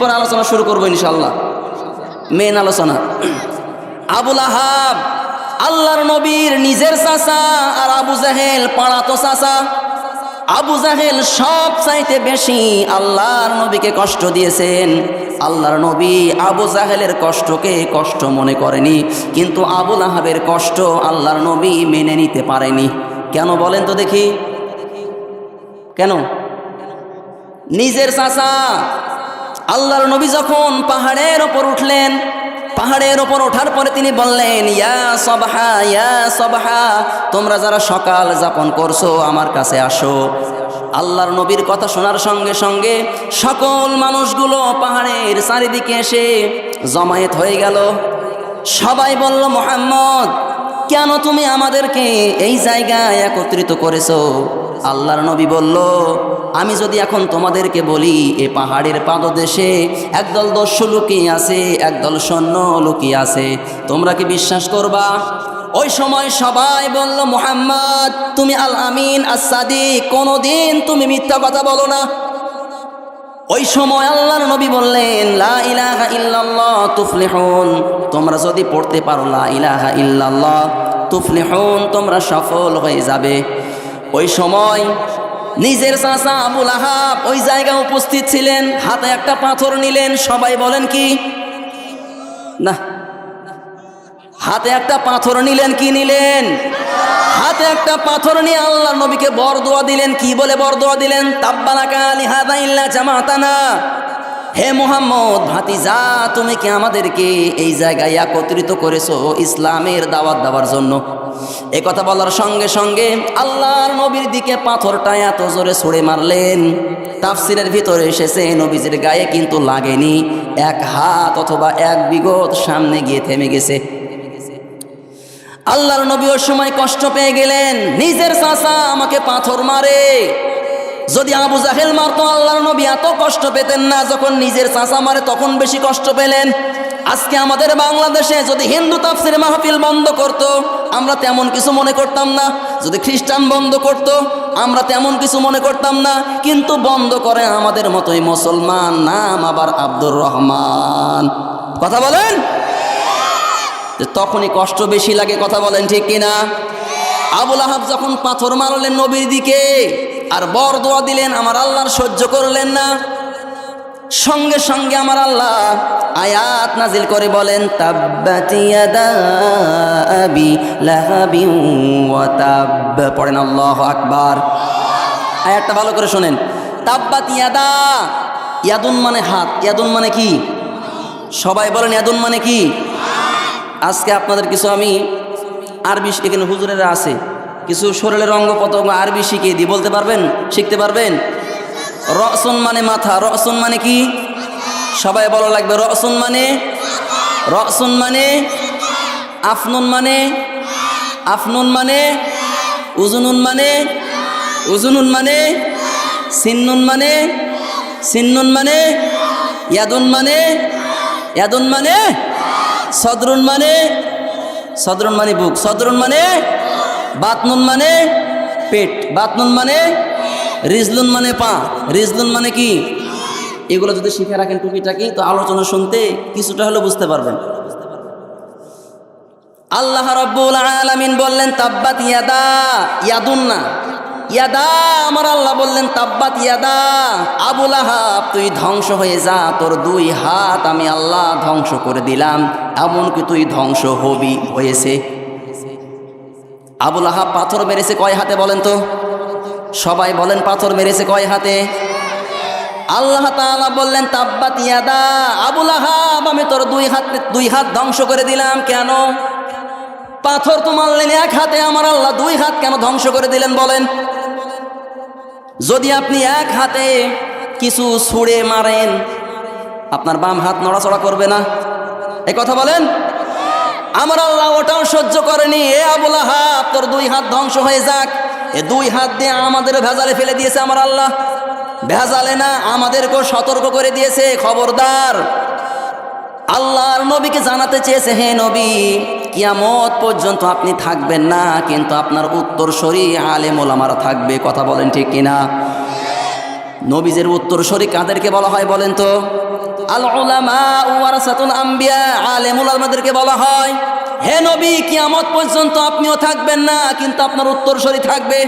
পর আলোচনা শুরু করব ইনশাল্লাহ মেন আলোচনা। আবুল আহাব, আল্লাহর নবীর নিজের চাচা আর আবু জাহেল পাড়াতো চাচা। আবু জাহেল সব চাইতে বেশি আল্লাহর নবীকে কষ্ট দিয়েছেন। আল্লাহর নবী আবু জাহেলের কষ্টকে কষ্ট মনে করেনি, কিন্তু আবুল আহাবের কষ্ট আল্লাহর নবী মেনে নিতে পারেনি। কেন বলেন তো দেখি। কেন? নিজের চাচা আল্লাহর নবী যখন পাহাড়ের ওপর উঠলেন, পাহাড়ের ওপর ওঠার পরে তিনি বললেন, ইয়া সবহা ইয়া সবহা, তোমরা যারা সকাল যাপন করছ, আমার কাছে আসো। আল্লাহর নবীর কথা শোনার সঙ্গে সঙ্গে সকল মানুষগুলো পাহাড়ের চারিদিকে এসে জমায়েত হয়ে গেল। সবাই বলল, মোহাম্মদ, কেন তুমি আমাদেরকে এই জায়গায় একত্রিত করেছ? আল্লাহর নবী বলল, আমি যদি এখন তোমাদেরকে বলি, এ পাহাড়ের পাদদেশে একদল দস্যু লুকিয়ে আছে, একদল সৈন্য লুকিয়ে আছে, তোমরা কি বিশ্বাস করবা? ওই সময় সবাই বলল, মোহাম্মদ, তুমি আল আমিন আসাদি কোনোদিন তুমি মিথ্যা কথা বলো না। ওই সময় আল্লাহর নবী বললেন, লা তোমরা যদি পড়তে পারো লা ইলাহা ইল্লাল্লাহ, তুফলিহুন, তোমরা সফল হয়ে যাবে। ওই সময় নিজের চাচা আবুল আহাব ওই জায়গায় উপস্থিত ছিলেন, হাতে একটা পাথর নিলেন, সবাই বলেন কি? না। হাতে একটা পাথর নিলেন, কি নিলেন? হাতে একটা পাথর নিয়ে আল্লাহ নবীকে বর দোয়া দিলেন, কি বলে বর দোয়া দিলেন? তাব্বালাকা লিহাদা ইল্লা জামাতানা। হে মোহাম্মদ, ভাতিজা, তুমি কি আমাদেরকে এই জায়গায় একত্রিত করেছ ইসলামের দাওয়াত দেওয়ার জন্য? এ কথা বলার সঙ্গে সঙ্গে আল্লাহর নবীর দিকে পাথরটা এত জোরে ছুড়ে মারলেন। তাফসিরের ভিতরে এসেছে, নবীজির গায়ে কিন্তু লাগেনি। এক হাত অথবা এক বিগত সামনে গিয়ে থেমে গেছে। আল্লাহর নবী ওর সময় কষ্ট পেয়ে গেলেন। নিজের চাচা আমাকে পাথর মারে। যদি আবু জাহেল মারতো, আল্লাহর নবী এত কষ্ট পেতেন না, যখন নিজের চাচা মারে তখন বেশি কষ্ট পেলেন। আজকে আমাদের বাংলাদেশে যদি হিন্দু তাফসির মাহফিল বন্ধ করত, আমরা তেমন কিছু মনে করতাম না। যদি খ্রিস্টান বন্ধ করত, আমরা তেমন কিছু মনে করতাম না। কিন্তু বন্ধ করে আমাদের মতোই মুসলমান, নাম আবার আব্দুর রহমান। কথা বলেন? তখনই কষ্ট বেশি লাগে, কথা বলেন ঠিক কিনা? আবুল আহাব যখন পাথর মারলেন নবীর দিকে আর বর দোয়া দিলেন, আমার আল্লাহর সহ্য করলেন না। সঙ্গে সঙ্গে আমার আল্লাহ আয়াত নাজিল করে বলেন পড়েন, আল্লাহু আকবার। আয়াতটা ভালো করে শোনেন, তাব্বাতি ইয়াদা। ইয়াদুন মানে হাত, ইয়াদুন মানে কি? সবাই বলেন, ইয়াদুন মানে কি? আজকে আপনাদের কিছু আমি আরবি এখানে হুজুরেরা আছে কিছু শরীরের অঙ্গ প্রত্যঙ্গ আরবি শিখিয়ে দিই বলতে পারবেন? শিখতে পারবেন? রসুন মানে মাথা, রসুন মানে কি? সবাই বলা লাগবে, রসুন মানে? রসুন মানে? আফনুন মানে? আফনুন মানে? উজুনুন মানে? উজুনুন মানে? সিন্নুন মানে? সিন্নুন মানে? ইয়াদুন মানে? ইয়াদুন মানে? সদরুন মানে? সদরুন মানে বুক, সদরুন মানে? বাতনুন মানে পেট বাতনুন মানে রিজলুন মানে পা, রিজলুন মানে কি? এগুলো যদি শিখে রাখেন টুকিটাকি, তো আলোচনা শুনতে কিছুটা হলেও বুঝতে পারবেন। আল্লাহ রব্বুল আলামিন বললেন, তাব্বাত ইয়াদা, ইয়াদুন না। ইয়াদা আমার আল্লাহ বললেন, তাব্বাত ইয়াদা আবুল আহাব তুই ধ্বংস হয়ে যা, তোর দুই হাত আমি আল্লাহ ধ্বংস করে দিলাম। এমনকি তুই ধ্বংস হবি, হয়েছে। আবুল আহাব পাথর মেরেছে কয় হাতে বলেন তো? সবাই বলেন পাথর মেরেছে কয় হাতে? আল্লাহ বললেন, তাব্বাত ইয়াদা, আবুল আহাব, আমি তোর দুই হাত দুই হাত ধ্বংস করে দিলাম। কেন? পাথর তো মারলেন এক হাতে, আমার আল্লাহ দুই হাত কেন ধ্বংস করে দিলেন বলেন? যদি আপনি এক হাতে কিছু ছুঁড়ে মারেন, আপনার বাম হাত নড়াচড়া করবে না। এই কথা বলেন? আমার আল্লাহ ওটাও সহ্য করেনি। এ আবুল আহাব, তোর দুই হাত ধ্বংস হয়ে যাক। এ দুই হাত দিয়ে আমাদের ভেজালে ফেলে দিয়েছে আমার আল্লাহ। ভেজালে না, আমাদেরকেও সতর্ক করে দিয়েছে, খবরদার। আল্লাহর নবীকে জানাতে চেয়েছে, হে নবী, কিয়ামত পর্যন্ত আপনি থাকবেন না, কিন্তু আপনার উত্তরসরি আলেম ওলামারা থাকবে। কথা বলেন ঠিক কিনা? নবীজের উত্তরসরি কাদেরকে বলা হয় বলেন তো? আল ওলামা ওয়ারাসাতুল আম্বিয়া আলেমুল আমাদেরকে বলা হয়, হে নবী, কিয়ামত পর্যন্ত আপনিও থাকবেন না, কিন্তু আপনার উত্তরসূরি থাকবে।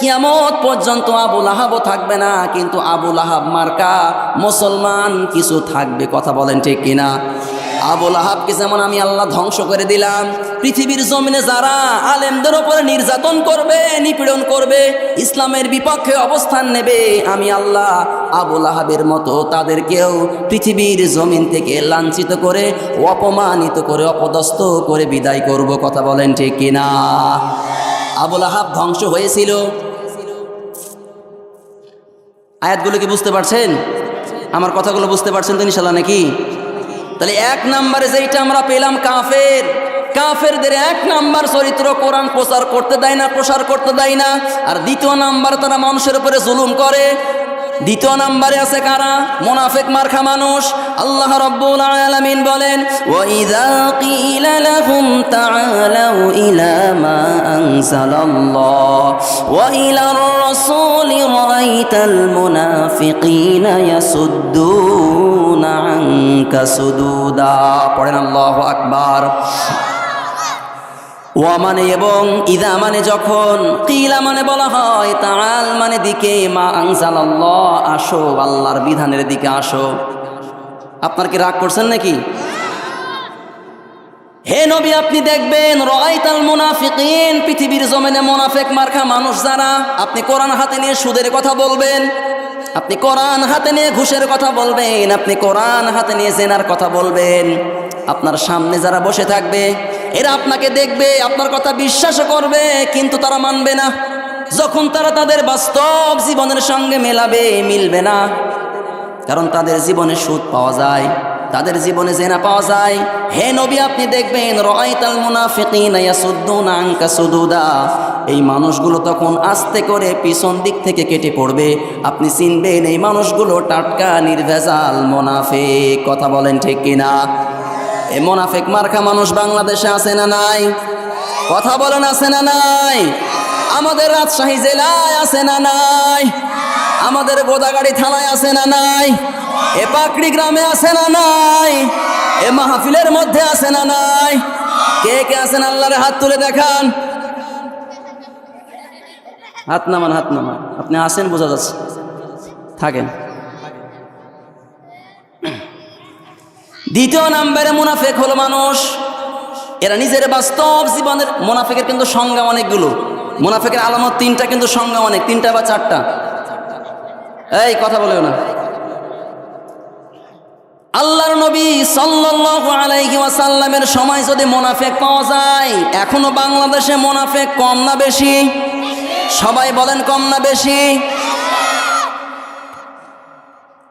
কিয়ামত পর্যন্ত আবু আহাবও থাকবে না, কিন্তু আবুল আহাব মার্কা, মুসলমান কিছু থাকবে, কথা বলেন ঠিক কিনা? আবুল আহাবকে যেমন আমি আল্লাহ ধ্বংস করে দিলাম, পৃথিবীর জমিনে যারা আলেমদের ওপরে নির্যাতন করবে, নিপীড়ন করবে, ইসলামের বিপক্ষে অবস্থান নেবে, আমি আল্লাহ আবুল আহাবের মতো তাদেরকেও পৃথিবীর জমিন থেকে লাঞ্ছিত করে, অপমানিত করে, অপদস্থ করে বিদায় করব। কথা বলেন ঠিক কিনা? আবুল আহাব ধ্বংস হয়েছিল। আয়াতগুলো কি বুঝতে পারছেন? আমার কথাগুলো বুঝতে পারছেন তো ইনশাল্লাহ নাকি? তাহলে এক নাম্বারে যেইটা আমরা পেলাম কাফের। কাফেরদের এক নাম্বার চরিত্র কোরআন প্রচার করতে দেয় না, প্রসার করতে দেয় না। আর দ্বিতীয় নাম্বার তারা মানুষের উপরে জুলুম করে। দ্বিতীয় নাম্বারে আছে কারা? মোনাফেক মার্খা মানুষ। আল্লাহ রব্বুল আলামিন বলেন, ওয়াইদা কিলা লাহুম তাআলাউ ইলা মা আনজালাল্লাহ ওয়া ইলার রাসূলি রাআইতাল মুনাফিকিনা ইয়াসুদ্দুনা আনকা সুদুদা। পড়েন আল্লাহু আকবার। ওয়া মানে এবং ইদা মানে যখন, কিলা মানে বলা হয় তাল মানে দিকে, মা আনসাল আসো, আল্লাহর বিধানের দিকে আসো। আপনার কি রাগ করছেন নাকি? হে নবী, আপনি দেখবেন রয়তাল মুনাফিকিন, পৃথিবীর জমিনে মুনাফেক মার্খা মানুষ যারা, আপনি কোরআন হাতে নিয়ে সুদের কথা বলবেন, আপনি কোরআন হাতে নিয়ে ঘুষের কথা বলবেন, আপনি কোরআন হাতে নিয়ে জেনার কথা বলবেন। আপনার সামনে যারা বসে থাকবে, এরা আপনাকে দেখবে, আপনার কথা বিশ্বাস করবে, কিন্তু তারা মানবে না। যখন তারা তাদের বাস্তব জীবনের সঙ্গে মেলাবে, মিলবে না। কারণ তাদের জীবনে সুদ পাওয়া যায়, তাদের জীবনে জেনা পাওয়া যায়। হে নবী, আপনি দেখবেন রয়তাল মুনাফিকিন ইয়াসুদ্দুনা আনকা সুদুদা। এই মানুষগুলো তখন আস্তে করে পিছন দিক থেকে কেটে পড়বে। আপনি চিনবেন, এই মানুষগুলো টাটকা, নির্ভেজাল, মোনাফেক। কথা বলেন ঠিক কিনা? এই মোনাফেক মার্কা মানুষ বাংলাদেশে আছে না নাই? কথা বলেন, আছে না নাই? আমাদের রাজশাহী জেলায় আছে না নাই? আমাদের গোদাগাড়ি থানায় আছে না নাই? এ পাকড়ি গ্রামে আছে না নাই? এ মাহফিলের মধ্যে আছে না নাই? কে কে আছেন আল্লাহর হাত তুলে দেখান? হাত নামান হাত নামান। আপনি আসেন, বোঝা যাচ্ছে। থাকেন। দ্বিতীয় নাম্বারে মুনাফেক হলো মানুষ। এরা নিজের বাস্তব জীবনের মুনাফেকের কিন্তু সংজ্ঞা অনেকগুলো। মুনাফেকের আলামত তিনটা, কিন্তু সংজ্ঞা অনেক, তিনটা বা চারটা। এই, কথা বলেও না। আল্লাহর নবী সাল্লাল্লাহু আলাইহি ওয়াসাল্লামের সময় যদি মোনাফেক পাওয়া যায়, এখনও বাংলাদেশে মোনাফেক কম না বেশি? সবাই বলেন কম না বেশি?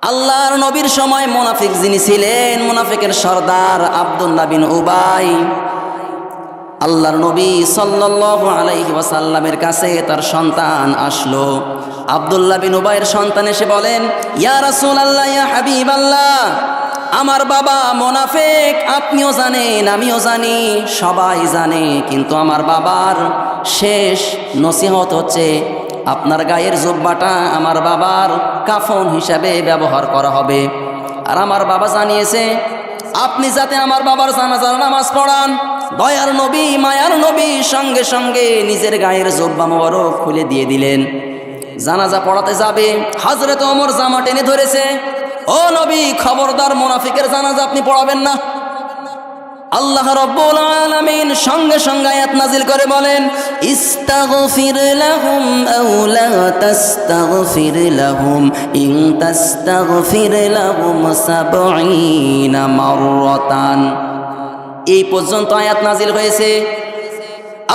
আল্লাহর নবীর সময় মোনাফিক যিনি ছিলেন, মোনাফিকের সর্দার আব্দুল্লাহ বিন উবাই। আল্লাহর নবী সাল্লাল্লাহু আলাইহি ওয়াসাল্লামের কাছে তার সন্তান আসলো। আব্দুল্লাহ বিন উবাইয়ের সন্তান এসে বলেন, ইয়া রাসূলুল্লাহ, ইয়া হাবিবাল্লাহ, আমার বাবা মোনাফেক, আপনিও জানেন, আমিও জানি, সবাই জানে, কিন্তু আমার বাবার শেষ নসিহত হচ্ছে আপনার গায়ের জব্বাটা আমার বাবার কাফন হিসাবে ব্যবহার করা হবে। আর আমার বাবা জানিয়েছে, আপনি যাতে আমার বাবার জানাজার নামাজ পড়ান, দয়ার নবী, মায়ার নবী সঙ্গে সঙ্গে নিজের গায়ের জব্বা মোবারক খুলে দিয়ে দিলেন। জানাজা পড়াতে যাবে হাজরে তো ওমর জামা টেনে ধরেছে। ও নবী, খবরদার মোনাফিকের জানাজা আপনি পড়াবেন না। আল্লাহ রব্বুল আলামিন সঙ্গে সঙ্গে আয়াত নাজিল করে বলেন, ইস্তাগফির লাহুম আও লা তাস্তাগফির লাহুম, ইন তাস্তাগফির লাহুম সাবঈনা মাররাতান। এই পর্যন্ত আয়াত নাজিল হয়েছে।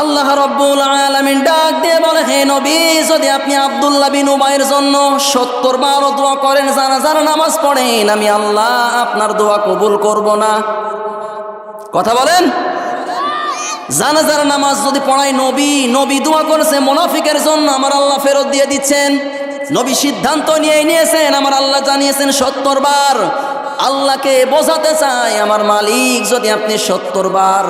আল্লাহ রব্বুল আলামিন ডাক দিয়ে বলে, হে নবী, যদি আপনি আব্দুল্লাহ বিন উবাইয়ের জন্য সত্তর বারো দোয়া করেন জানাজার নামাজ পড়েন, আমি আল্লাহ আপনার দোয়া কবুল করব না। কথা বলেন? জানাজার নামাজ যদি পড়াই নবী নবী দোয়া করেছে, মোনাফিকের জন্য আমার আল্লাহ ফেরত দিয়ে দিচ্ছেন। নবী সিদ্ধান্ত নিয়ে নিয়েছেন, আমার আল্লাহ জানিয়েছেন সত্তর বার। আল্লাহকে বোঝাতে চাই, আমার মালিক যদি আপনি সত্তর বার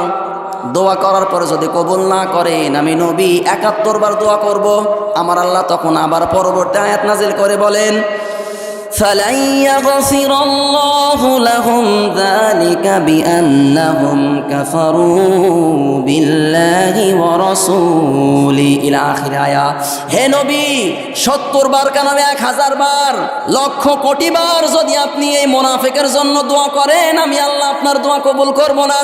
দোয়া করার পরে যদি কবুল না করেন, আমি নবী একাত্তর বার দোয়া করব। আমার আল্লাহ তখন আবার পরবর্তী আয়াত নাজিল করে বলেন فلن يغفر الله لهم ذلك بأنهم كفروا بالله ورسوله إلى آخر آية হে নবী সত্তর বার কানামে এক হাজার বার লক্ষ কোটি বার যদি আপনি এই মোনাফেকের জন্য দোয়া করেন আমি আল্লাহ আপনার দোয়া কবুল করব না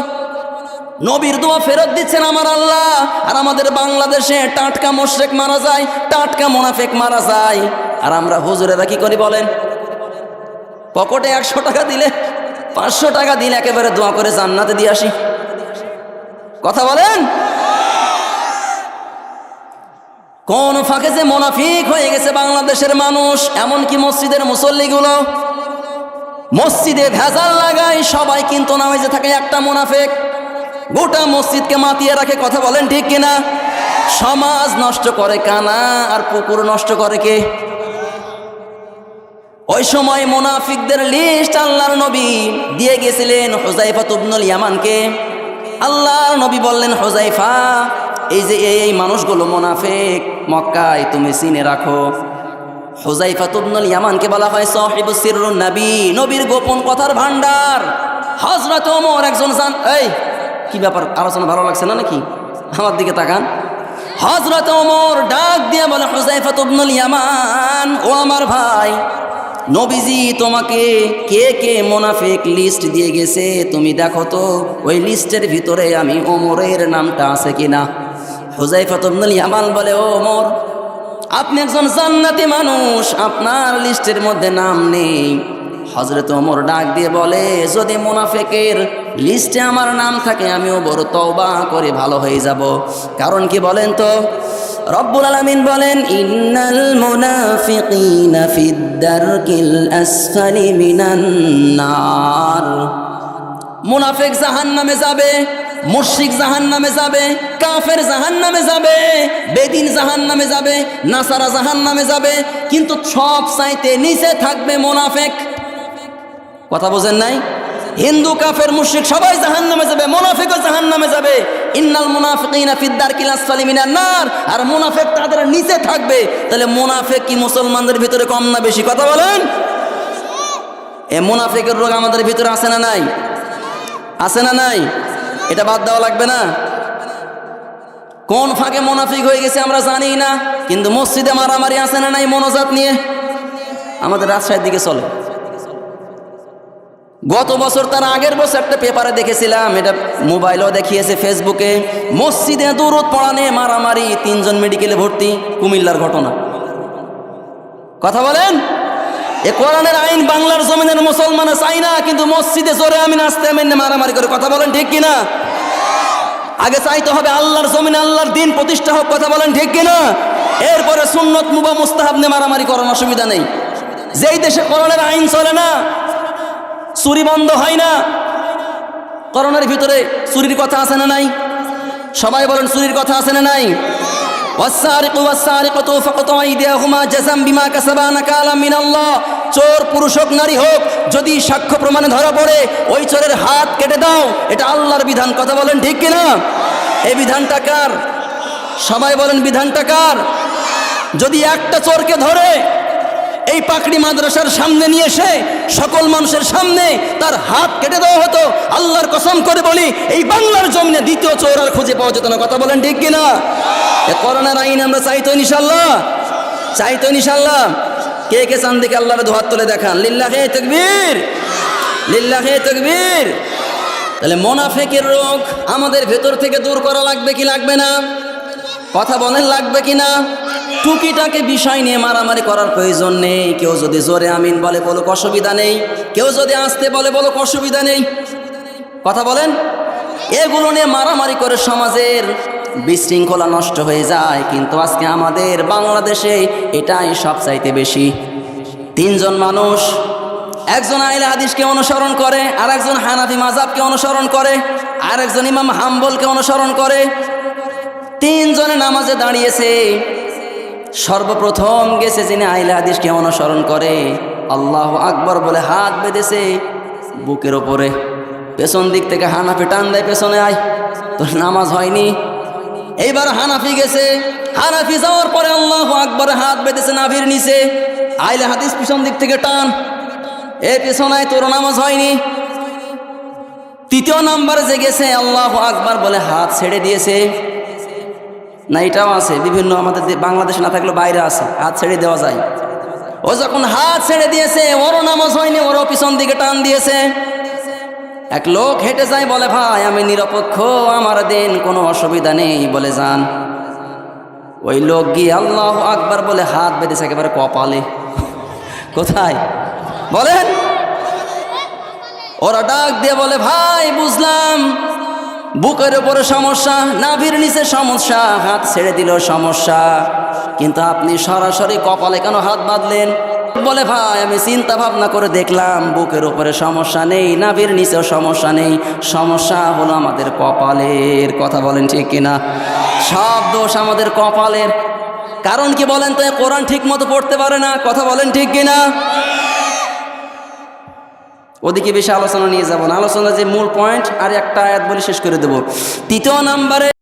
নবীর দোয়া ফেরত দিচ্ছেন আমার আল্লাহ আর আমাদের বাংলাদেশে টাটকা মোশরেক মারা যায় টাটকা মোনাফেক মারা যায় আর আমরা হুজুরেরা কি করি বলেন পকেটে একশো টাকা দিলে, পাঁচশো টাকা দিলে একেবারে দোয়া করে জান্নাতে দিয়ে আসি। কথা বলেন? কোন ফাঁকে যে মোনাফিক হয়ে গেছে বাংলাদেশের মানুষ, এমনকি মসজিদের মুসল্লিগুলো। মসজিদে ভেজাল লাগায়, সবাই কিন্তু নামাজে থাকে একটা মুনাফেক। গোটা মসজিদকে মাতিয়ে রাখে, কথা বলেন ঠিক কিনা? সমাজ নষ্ট করে কানা, আর পুকুর নষ্ট করে কে? ওই সময় মোনাফিকদের লিস্ট আল্লাহর নবী দিয়ে গেছিলেন হোজাইফা তুবনুল ইয়ামানকে। আল্লাহর নবী বললেন, হোজাইফা, এই যে এই মানুষগুলো মোনাফেক, মক্কায় তুমি চিনে রাখো। হোজাইফা তুবনুল ইয়ামানকে বলা হয়, সাহিবু সিররুন নবী, নবীর গোপন কথার ভান্ডার হযরত ওমর একজন জান, এই, কি ব্যাপার আলোচনা ভালো লাগছে না নাকি? আমার দিকে তাকান। হযরত ওমর ডাক দিয়ে বলে, হোজাইফা তুবনুল ইয়ামান, ও আমার ভাই নবীজি তোমাকে কে কে মোনাফেক লিস্ট দিয়ে গেছে? তুমি দেখো তো, ওই লিস্টের ভিতরে আমি ওমরের নামটা আছে কিনা? হুজাইফা তুবনুল ইয়ামান বলে, ও ওমর, আপনি একজন জান্নাতি মানুষ, আপনার লিস্টের মধ্যে নাম নেই। হজরত ওমর ডাক দিয়ে বলে, যদি মুনাফেকের লিস্টে আমার নাম থাকে, আমিও বড় তওবা করে ভালো হয়ে যাব। কারণ কি বলেন তো? রব্বুল আলামিন বলেন, ইন্নাল মুনাফিকিনা ফিদ্দারকিল আসফালি মিনান নার। মুনাফেক জাহান নামে যাবে মুশিক জাহান নামে যাবে, কাফের জাহান নামে যাবে, বেদিন জাহান নামে যাবে, নাসারা জাহান নামে যাবে, কিন্তু সব চাইতে নিচে থাকবে মোনাফেক। কথা বোঝেন নাই? হিন্দু, কাফের, মুশরিক সবাই জাহান নামে যাবে, মোনাফেকও জাহান নামে যাবে। ইন্নাল মুনাফিকিনা ফিদ্দার কিলাসফালি মিনান নার। আর মুনাফেক তাদের নিচে থাকবে। তাহলে মুনাফেক কি মুসলমানদের ভিতরে কম না বেশি? কথা বলেন। এ মুনাফেকের রোগ আমাদের ভিতরে আছে না নাই? আছে না নাই? এটা বাদ দেওয়া লাগবে না। কোন ফাঁকে মোনাফিক হয়ে গেছে আমরা জানি না। কিন্তু মসজিদে মারামারি আছে না নাই মনোজাত নিয়ে? আমাদের রাজশাহীর দিকে চলে। গত বছর তার আগের বছর একটা পেপারে দেখেছিলাম, এটা মোবাইলও দেখিয়েছে ফেসবুকে, মসজিদে দূরত পড়ানে মারামারি, তিনজন মেডিকেলে ভর্তি, কুমিল্লার ঘটনা। কথা বলেন? এ কোরআনের আইন বাংলার জমিনের মুসলমানে চাই না, কিন্তু মসজিদে জোরে আমি নাচতে মেনে মারামারি করে, কথা বলেন ঠিক কিনা? আগে চাইতে হবে আল্লাহর জমিনে আল্লাহর দিন প্রতিষ্ঠা হোক, কথা বলেন ঠিক কিনা? এরপরে সুন্নত মুবা মুস্তাহাব নিয়ে মারামারি করার অসুবিধা নেই। যেই দেশে কোরআনের আইন চলে না চুরি বন্ধ হয় না করোনার ভিতরে চুরির কথা আছে না নাই সবাই বলেন চুরির কথা আছে না নাই والسارق والسارقة فقطعوا أيديهما جزاء بما كسبا نكالا من الله চোর পুরুষ হোক নারী হোক যদি সাক্ষ্য প্রমাণে ধরা পড়ে ওই চোরের হাত কেটে দাও এটা আল্লাহর বিধান কথা বলেন ঠিক কিনা এই বিধানটা কার সবাই বলেন বিধানটা কার যদি একটা চোরকে ধরে এই পাকড়ি মাদ্রাসার সামনে নিয়ে এসে সকল মানুষের সামনে তার হাত কেটে দেওয়া হতো। আল্লাহর কসম করে বলি, এই বাংলার জমিনে দ্বিতীয় চোর আর খুঁজে পাওয়া যেত না। কথা বলেন ঠিক কিনা? করোনার আইন আমরা চাইতো ইনশাল্লাহ চাইতো ইনশাল্লাহ কে কে চান দিকে আল্লাহর দোহাত তুলে দেখান? লিল্লা লিল্লাহে তকবীর। লিল্লাহে তকবীর। তাহলে মোনাফেকের রোগ আমাদের ভেতর থেকে দূর করা লাগবে কি লাগবে না? কথা বলেন, লাগবে কি না? টুকিটাকে বিষয় নিয়ে মারামারি করার প্রয়োজন নেই। কেউ যদি জোরে আমিন বলে, বলুক অসুবিধা নেই। কেউ যদি আসতে বলে, বলুক অসুবিধা নেই। কথা বলেন? এগুলো নিয়ে মারামারি করে সমাজের বিশৃঙ্খলা নষ্ট হয়ে যায়। কিন্তু আজকে আমাদের বাংলাদেশে এটাই সবচাইতে বেশি। তিনজন মানুষ, একজন আইলা হাদিসকে অনুসরণ করে আর একজন হানাফি মাজাবকে অনুসরণ করে আর একজন ইমাম হাম্বলকে অনুসরণ করে। তিনজনে নামাজে দাঁড়িয়েছে। সর্বপ্রথম গেছে যিনি আইলা হাদিসকে অনুসরণ করে। আল্লাহ আকবর বলে হাত বেঁধেছে বুকের ওপরে। পেছন দিক থেকে হানাফি টান দেয়, পেছনে আয়। তোর নামাজ হয়নি। এইবার হানাফি গেছে। হানাফি যাওয়ার পরে আল্লাহ আকবর হাত বেঁধেছে নাভির নিচে। আইলে হাদিস পিছন দিক থেকে টান। এ পেছনায় তোর নামাজ হয়নি। তৃতীয় নাম্বারে যে গেছে, আল্লাহ আকবার বলে হাত ছেড়ে দিয়েছে। না, এটাও আছে। বিভিন্ন আমাদের বাংলাদেশে না থাকলেও বাইরে আছে। হাত ছেড়ে দেওয়া যায়। ও যখন হাত ছেড়ে দিয়েছে, ওরও নামাজ হয়নি, ওরও পিছন দিকে টান দিয়েছে। এক লোক হেঁটে যায়, বলে, ভাই, আমি নিরপেক্ষ, আমার দিন কোনো অসুবিধা নেই। বলে যান ওই লোক গিয়ে আল্লাহ আকবার বলে, হাত বেঁধেছে একেবারে কপালে। কোথায়? বলেন। ওরা ডাক দিয়ে বলে, ভাই, বুঝলাম। বুকের উপরে সমস্যা, নাভির নিচে সমস্যা, হাত ছেড়ে দিল সমস্যা। কিন্তু আপনি সরাসরি কপালে কেন হাত বাঁধলেন? বলে, ভাই, আমি চিন্তা ভাবনা করে দেখলাম, বুকের উপরে সমস্যা নেই, নাভির নিচেও সমস্যা নেই। সমস্যা হলো আমাদের কপালের। কথা বলেন ঠিক কিনা? সব দোষ আমাদের কপালের। কারণ কি বলেন তো কোরআন ঠিক মতো পড়তে পারে না? কথা বলেন ঠিক কিনা? ওদিকে বেশি আলোচনা নিয়ে যাব না। আলোচনা যে মূল পয়েন্ট আর একটা আয়াত বলে শেষ করে দেব। তৃতীয় নাম্বারে